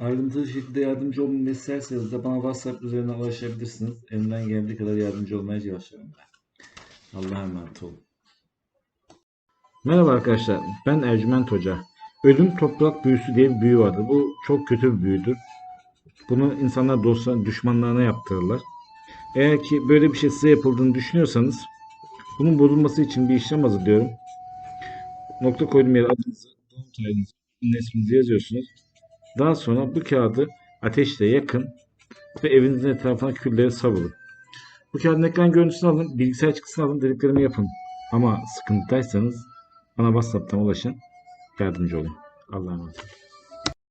Ayrıntılı şekilde yardımcı olmamı isterseniz de bana WhatsApp üzerinden ulaşabilirsiniz. Elimden geldiği kadar yardımcı olmaya çalışıyorum ben. Allah'a emanet olun. Merhaba arkadaşlar, ben Ercüment Hoca. Ölüm toprak büyüsü diye bir büyü vardır. Bu çok kötü bir büyüdür. Bunu insanlar dostlarına, düşmanlarına yaptırırlar. Eğer ki böyle bir şey size yapıldığını düşünüyorsanız bunun bozulması için bir işlem hazırlıyorum. Nokta koyduğum yere adınızı, doğum tarihinizi, isminizi yazıyorsunuz. Daha sonra bu kağıdı ateşle yakın ve evinizin etrafına külleri savurun. Bu kağıdın ekran görüntüsünü alın, bilgisayar çıktısını alın, dediklerimi yapın. Ama sıkıntıdaysanız bana WhatsApp'tan ulaşın, yardımcı olun. Allah'a emanet olun.